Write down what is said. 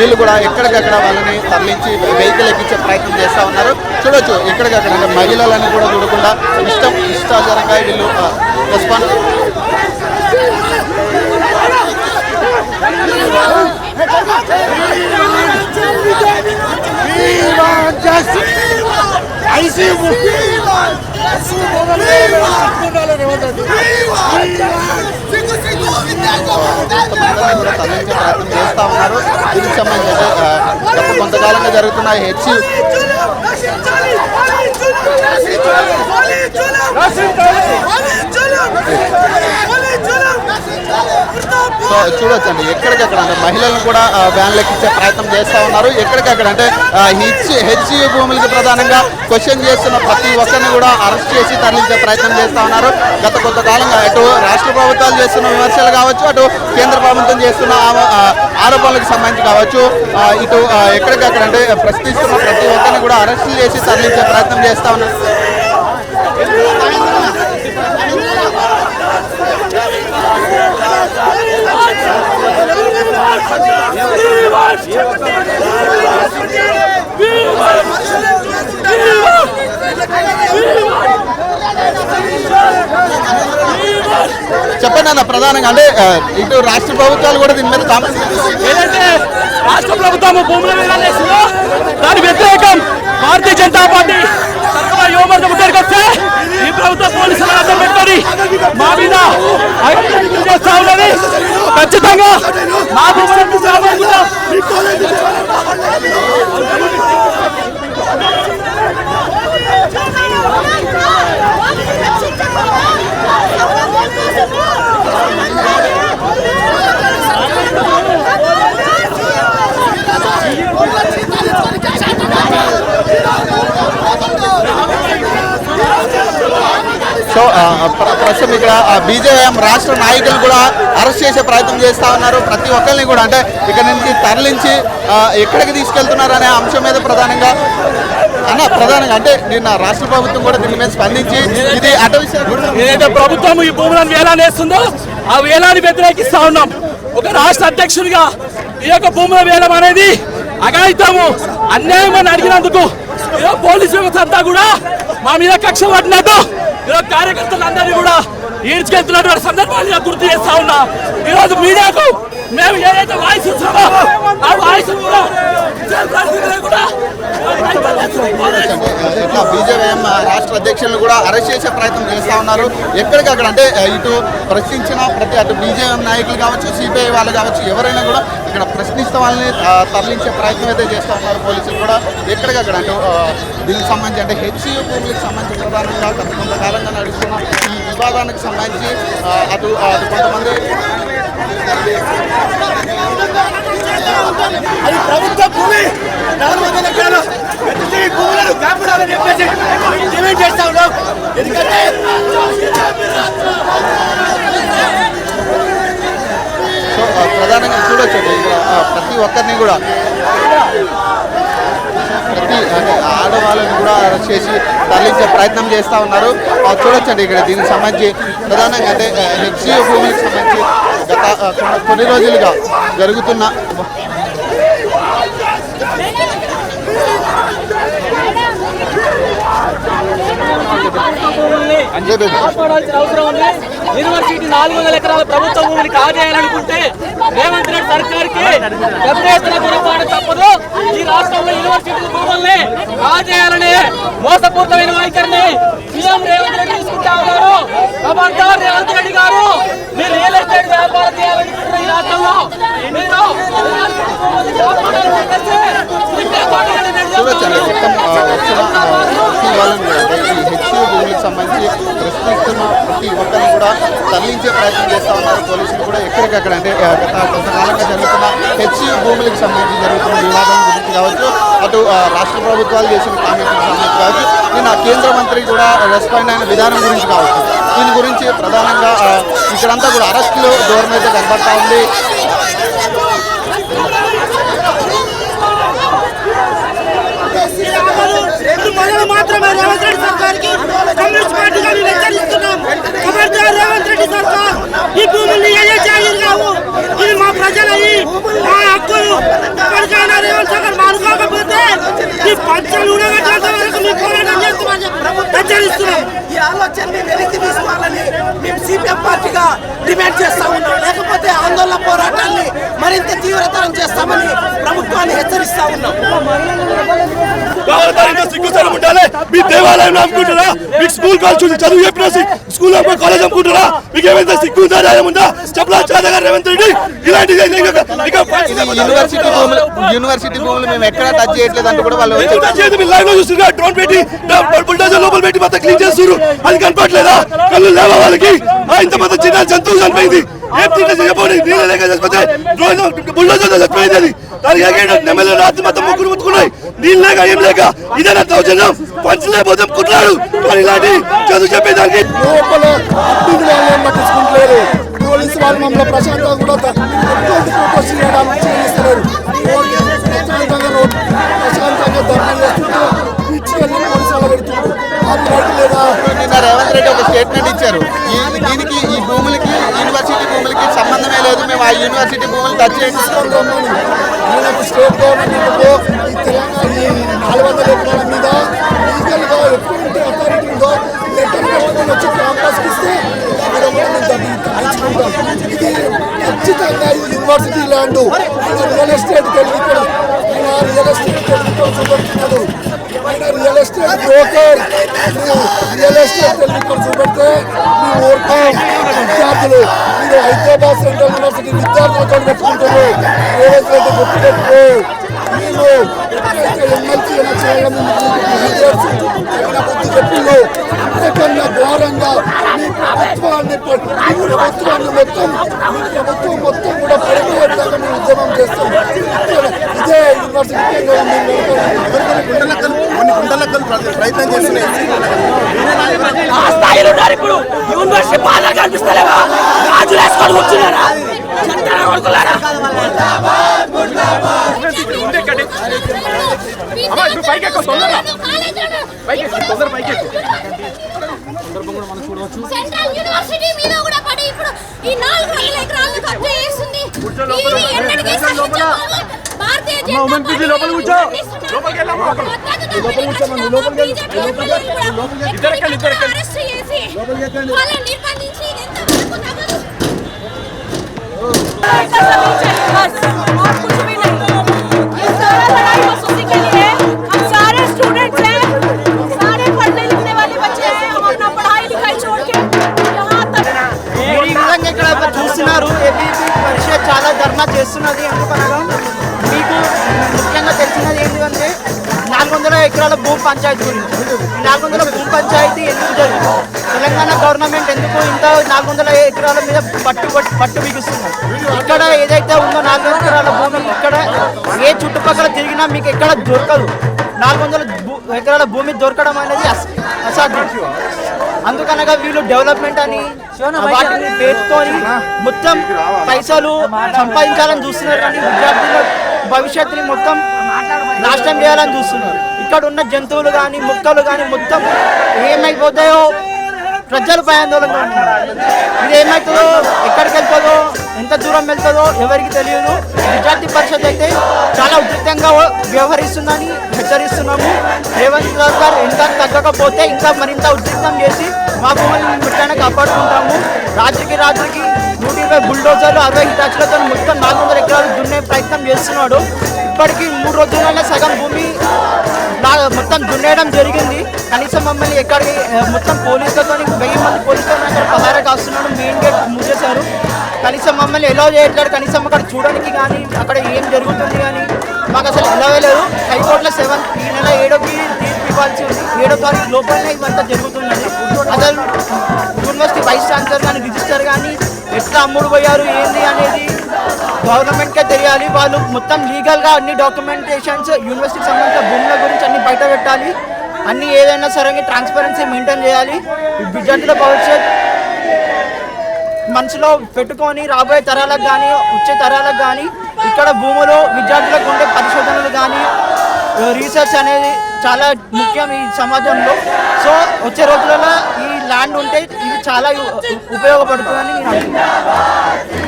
వీళ్ళు కూడా ఎక్కడికక్కడ వాళ్ళని తరలించి వెహికల్ ఎక్కించే ప్రయత్నం చేస్తూ ఉన్నారు. చూడొచ్చు ఎక్కడికక్కడ అంటే మహిళలను కూడా చూడకుండా ఇష్టం ఇష్టాచారంగా వీళ్ళు రెస్పాన్స్ కొంతమందిని కూడా తరలించే ప్రయత్నం ఉన్నారు దీనికి సంబంధించి గత కొంతకాలంగా జరుగుతున్న హెచ్ సో చూడొచ్చండి. ఎక్కడికక్కడ అంటే మహిళలను కూడా వ్యాన్లు ఎక్కించే ప్రయత్నం చేస్తూ ఉన్నారు. ఎక్కడికక్కడ అంటే హెచ్ హెచ్ భూములకి ప్రధానంగా క్వశ్చన్ చేస్తున్న ప్రతి ఒక్కరిని కూడా అరెస్ట్ చేసి తరలించే ప్రయత్నం చేస్తూ ఉన్నారు. గత కొంతకాలంగా అటు రాష్ట్ర ప్రభుత్వాలు చేస్తున్న విమర్శలు కావచ్చు అటు కేంద్ర ప్రభుత్వం చేస్తున్న ఆరోపణలకు సంబంధించి కావచ్చు ఇటు ఎక్కడికక్కడ అంటే ప్రశ్నిస్తున్న ప్రతి ఒక్కరిని కూడా అరెస్ట్ చేసి తరలించే ప్రయత్నం చేస్తూ ఉన్నారు. చెప్పండి అన్న ప్రధానంగా అంటే ఇటు రాష్ట్ర ప్రభుత్వాలు కూడా దీని మీద కామెంట్ ఏంటంటే రాష్ట్ర ప్రభుత్వం భూముల మీద దాని వ్యతిరేకం భారతీయ జనతా పార్టీ సర్వ యువమర్గ ముట్టడికి వస్తే ఈ ప్రభుత్వ పోలీసులు అర్థం పెట్టుకొని మా మీద అగత్యం చేస్తా ఉన్నది ఖచ్చితంగా మా భూములను కాపాడుకుంటాం సో ఆ, ప్ర- ప్రస్తుతం ఇక్కడ బీజేఎం రాష్ట్ర నాయకులు కూడా అరెస్ట్ చేసే ప్రయత్నం చేస్తా ఉన్నారు. ప్రతి ఒక్కరిని కూడా అంటే ఇక్కడ నుంచి తరలించి ఎక్కడికి తీసుకెళ్తున్నారు అనే అంశం మీద ప్రధానంగా అన్న ప్రధానంగా అంటే నిన్న రాష్ట్ర ప్రభుత్వం కూడా దీని మీద స్పందించి ఇది అటవీ ఏదైతే ప్రభుత్వం ఈ భూములను వేలాన్ని వేస్తుందో ఆ వేలాన్ని వ్యతిరేకిస్తా ఉన్నాం. ఒక రాష్ట్ర అధ్యక్షుడిగా ఈ యొక్క భూముల వేలం అనేది అగాయితాము అన్యాయం అని అడిగినందుకు పోలీసు వ్యవస్థ అంతా కూడా మా మీద కక్ష పట్టినట్టు కార్యకర్తలందరినీ కూడా ఈడ్చుకెళ్తున్నటువంటి సందర్భాలుగా గుర్తు చేస్తా ఉన్నా. ఈరోజు మీడియాకు మేము ఏదైతే వాయిస్ ఇస్తున్నామో ఆ వాయిస్ కూడా బీజేపీఎం రాష్ట్ర అధ్యక్షులను కూడా అరెస్ట్ చేసే ప్రయత్నం చేస్తా ఉన్నారు. ఎక్కడికక్కడ అంటే ఇటు ప్రశ్నించిన ప్రతి అటు బీజేఎం నాయకులు కావచ్చు సిపిఐ వాళ్ళు కావచ్చు ఎవరైనా కూడా ఇక్కడ ప్రశ్నిస్తే వాళ్ళని తరలించే ప్రయత్నం అయితే చేస్తూ ఉన్నారు పోలీసులు కూడా. ఎక్కడికక్కడ అంటే దీనికి సంబంధించి అంటే హెచ్సియు భూములకు సంబంధించి ప్రధానంగా కొంతకాలంగా నడుస్తున్న ఈ వివాదానికి సంబంధించి అటు అటు కొంతమంది అది ప్రభుత్వ భూమి నాలుగు వందల ఎకరాలు ఎత్తుకి భూములను కాపాడాలని చెప్పేసి డిమాండ్ చేస్తా ఉన్నాం. ఎందుకంటే ప్రధానంగా చూడొచ్చు ప్రతి ఒక్కరిని కూడా ప్రతి అంటే ఆడవాళ్ళని కూడా చేసి తరలించే ప్రయత్నం చేస్తూ ఉన్నారు. చూడొచ్చండి ఇక్కడ దీనికి సంబంధించి ప్రధానంగా అంటే హెచ్సిఓ భూమికి సంబంధించి గత కొన్ని రోజులుగా జరుగుతున్న కాపాడాల్సిన అవసరం ఉంది. యూనివర్సిటీ నాలుగు వందల ఎకరాల ప్రభుత్వ భూమిని కాజేయాలనుకుంటే రేవంత్ రెడ్డి సర్కార్కి పెద్ద ఎత్తున గురపాటు తప్పదు. ఈ రాష్ట్రంలో యూనివర్సిటీ భూముల్ని కాజేయాలనే మోసపూరితమైన వైఖరిని సీఎం రేవంత్ రెడ్డి తీసుకుంటా ఉన్నారు. ఖబర్దార్ రేవంత్ రెడ్డి గారు మీరు రియల్ ఎస్టేట్ వ్యాపారం చేయాలనుకుంటున్న ఈ రాష్ట్రంలో మీరు సంబంధించి ప్రశ్నిస్తున్న ప్రతి ఒక్కరిని కూడా తరలించే ప్రయత్నం చేస్తూ ఉన్నారు. పోలీసులు కూడా ఎక్కడికక్కడ అంటే గత కొంతకాలంగా జరుగుతున్న హెచ్యూ భూములకు సంబంధించి జరుగుతున్న వివాదం గురించి కావచ్చు అటు రాష్ట్ర ప్రభుత్వాలు చేసిన కామెంట్లకు సంబంధించి కావచ్చు నిన్న కేంద్ర మంత్రి కూడా రెస్పాండ్ అయిన విధానం గురించి కావచ్చు. దీని గురించి ప్రధానంగా ఇక్కడంతా కూడా అరెస్టులు దూరం అయితే కనబడతా ఉంది. రెండు మాత్రమే రేవంత్ రెడ్డి సర్కార్కి కమ్యూనిస్ట్ పార్టీగా మేము హెచ్చరిస్తున్నాం. ఖబర్దార్ రేవంత్ రెడ్డి సర్కార్ ఈ భూముల్ని ఏదే జాగీరు కావు? ఇది మా ప్రజలయ్యి మా హక్కు. ఇప్పటికైనా రేవంత్ సర్కార్ మానుకోకపోతే ఈ పంచలు ఉండగట్టేంత వరకు మీ పోరాటం చేస్తామని హెచ్చరిస్తున్నాం. ఈ ఆలోచనని వెనక్కి తీసుకోవాలని మేము సిపిఎం పార్టీగా డిమాండ్ చేస్తా ఉన్నాం. లేకపోతే ఆందోళన పోరాటాన్ని మరింత తీవ్రతరం చేస్తామని ప్రభుత్వాన్ని హెచ్చరిస్తా ఉన్నాం. మీ దేవాలయం అనుకుంటారా మీకు స్కూల్ కాల్చి చదువు చెప్పిన స్కూల్ కాలేజ్ అనుకుంటారా మీకు ఏమైనా సిగ్గు న్యాయం ఉందా? చెప్పలా చాదగా రేవంత్ రెడ్డి ఇలాంటి ఇది యూనివర్సిటీ భూములు యూనివర్సిటీ భూములు మేము ఎక్కడ టచ్ చేయట్లేదు అంటూ కూడా వాళ్ళు వచ్చి లైవ్లో చూస్తున్నారు డ్రోన్ పెట్టి బుల్డోజర్ లోపల పెట్టి మొత్తం క్లీన్ చేస్తున్నారు. అది కనపట్లేదా కళ్ళు లేవా వాళ్ళకి? ఇంత మంది చిన్న జంతువు చనిపోయింది. ఏం తింటే చెప్పండి నీళ్ళ లేక చచ్చిపోతే డ్రోన్ బుల్డోజర్ చచ్చిపోయింది అది. దానికి ఎక్కడ నెమ్మల రాత్రి మొత్తం ముగ్గురు ముట్టుకున్నాయి. నీళ్ళు లేక ఏం లేక. ఇదేనా దౌర్జన్యం? పంచలేకపోతే కుట్రాడు మరి ఇలాంటి చదువు చెప్పేదానికి లోపల పట్టించుకుంటలేరు. పోలీసు వాళ్ళు మమ్మల్ని ప్రశాంతంగా కూడా చేయడానికి ప్రశాంతంగా రోడ్డు ప్రశాంతంగా ధర్నా చేస్తుంటే పిచ్చి వెళ్ళి పోలీసు వాళ్ళు పెడుతున్నారు. అది రైట్ లేదా? నిన్న రేవంత్ రెడ్డి ఒక స్టేట్మెంట్ ఇచ్చారు. దీనికి ఈ భూములకి యూనివర్సిటీ భూములకి సంబంధమే లేదు. మేము ఆ యూనివర్సిటీ భూములు టచ్ చేయించుకోం రమ్మని ఈయనకు స్టేట్ గవర్నమెంట్ ఈ తెలంగాణ ఈ నాలుగు వందల ఎకరాల మీద ఖచ్చితంగా ఇది university land. Real estate real estate తెలియదు చూపెడుతున్నాడు. ఆయన real estate broker. Real estate తెలియదు చూపెడితే మీ ఓర్పం విద్యార్థులు మీరు హైదరాబాద్ సెంట్రల్ యూనివర్సిటీ విద్యార్థులతో పెట్టుకుంటారు రేవంత్ రెడ్డి గుర్తుపెట్టుకో. మీరు ఎప్పుడైతే ఎమ్మెల్సీ ఎలక్షన్ బుద్ధి చెప్పిందో అంతకన్నా ఘోరంగా మీ ప్రభుత్వాన్ని ప- మీ ప్రభుత్వాన్ని మొత్తం మీ ప్రభుత్వం మొత్తం కూడా పడిపోయేట్లాగా మేము ఉద్యమం చేస్తాం. ఇదే యూనివర్సిటీ కొన్ని గుండెలకు ప్రయత్నం చేస్తున్నాయి ఆ స్థాయిలో ఉన్నారు ఇప్పుడు. యూనివర్సిటీ పాలన కనిపిస్తలేవా? రాజులు వేసుకొని కూర్చున్నారా చెత్తన కొడుకులారా సెంట్రల్ యూనివర్సిటీ మీద కూడా పడి ఇప్పుడు ఈ నాలుగు వందల ఎకరాలు కబ్జా చేస్తుంది ఇది ఎన్నటికీ సహించబోము. భారతీయ జనతా పార్టీ అరెస్ట్ చేసి వాళ్ళని నిర్బంధించి ఇది ఎంతవరకు తగదు పంచాయతీ గురించి. ఈ నాలుగు వందల భూమి పంచాయతీ ఎందుకు జరిగింది? తెలంగాణ గవర్నమెంట్ ఎందుకు ఇంత నాలుగు వందల ఎకరాల మీద పట్టు పట్టు- బిగుస్తుంది? ఇక్కడ ఏదైతే ఉందో నాలుగు వందల ఎకరాల భూమి ఇక్కడ ఏ చుట్టుపక్కల తిరిగినా మీకు ఎక్కడ దొరకదు. నాలుగు వందల భూ- ఎకరాల భూమి దొరకడం అనేది అస- అసాధ్యం. అందుకనగా వీళ్ళు డెవలప్మెంట్ అని వాటిని పేరుతోని మొత్తం పైసలు సంపాదించాలని చూస్తున్నారు కానీ విద్యార్థుల భవిష్యత్తుని మొత్తం నాశనం చేయాలని చూస్తున్నారు. ఇక్కడ ఉన్న జంతువులు కానీ మొక్కలు కానీ మొత్తం ఏమైపోతాయో ప్రజలపై ఆందోళన ఇది ఏమవుతుందో ఎక్కడికి వెళ్తుందో ఎంత దూరం వెళ్తుందో ఎవరికి తెలియదు. విద్యార్థి పరిషత్ అయితే చాలా ఉచితంగా వ్యవహరిస్తుందని హెచ్చరిస్తున్నాము. రేవంత్ సర్కార్ ఇంకా తగ్గకపోతే ఇంకా మరింత ఉచితం చేసి మా భూములను ముట్టాన్ని కాపాడుకుంటాము. రాత్రికి రాత్రికి నూట ఇరవై బుల్డోజర్లు అరవై హిటాచులతో మొత్తం నాలుగు వందల ఎకరాలు దున్నే ప్రయత్నం చేస్తున్నాడు. ఇప్పటికీ మూడు రోజుల్లోనే సగం భూమి మొత్తం దున్నేయడం జరిగింది. కనీసం మమ్మల్ని ఎక్కడికి మొత్తం పోలీసులతో వెయ్యి మంది పోలీసులతో అక్కడ పహారా కాస్తున్నాడు. మెయిన్ గేట్ మూసేశారు. కనీసం మమ్మల్ని ఎలా చేయట్లేదు. కనీసం అక్కడ చూడడానికి కానీ అక్కడ ఏం జరుగుతుంది కానీ మాకు అసలు ఎలా లేదు. హైకోర్టులో సెవెన్ ఈ నెల ఏడోకి తీర్పు ఇవ్వాల్సి ఉంది. ఏడో తారీఖు లోపలనే ఇవంతా జరుగుతుందండి. అసలు యూనివర్సిటీ వైస్ ఛాన్సలర్ కానీ రిజిస్టర్ కానీ ఎట్లా అమ్ముడు పోయారు ఏంది అనేది గవర్నమెంట్కే తెలియాలి. వాళ్ళు మొత్తం లీగల్గా అన్ని డాక్యుమెంటేషన్స్ యూనివర్సిటీకి సంబంధించిన భూముల గురించి అన్ని బయట పెట్టాలి. అన్ని ఏదైనా సరే ట్రాన్స్పరెన్సీ మెయింటైన్ చేయాలి. ఈ విద్యార్థుల భవిష్యత్ మనసులో పెట్టుకొని రాబోయే తరాలకు కానీ వచ్చే తరాలకు కానీ ఇక్కడ భూములు విద్యార్థులకు ఉండే పరిశోధనలు కానీ రీసెర్చ్ అనేది చాలా ముఖ్యం ఈ సమాజంలో. సో వచ్చే రోజులలో ఈ ల్యాండ్ ఉంటే ఈ చాలా ఉపయోగపడుతుందని నేను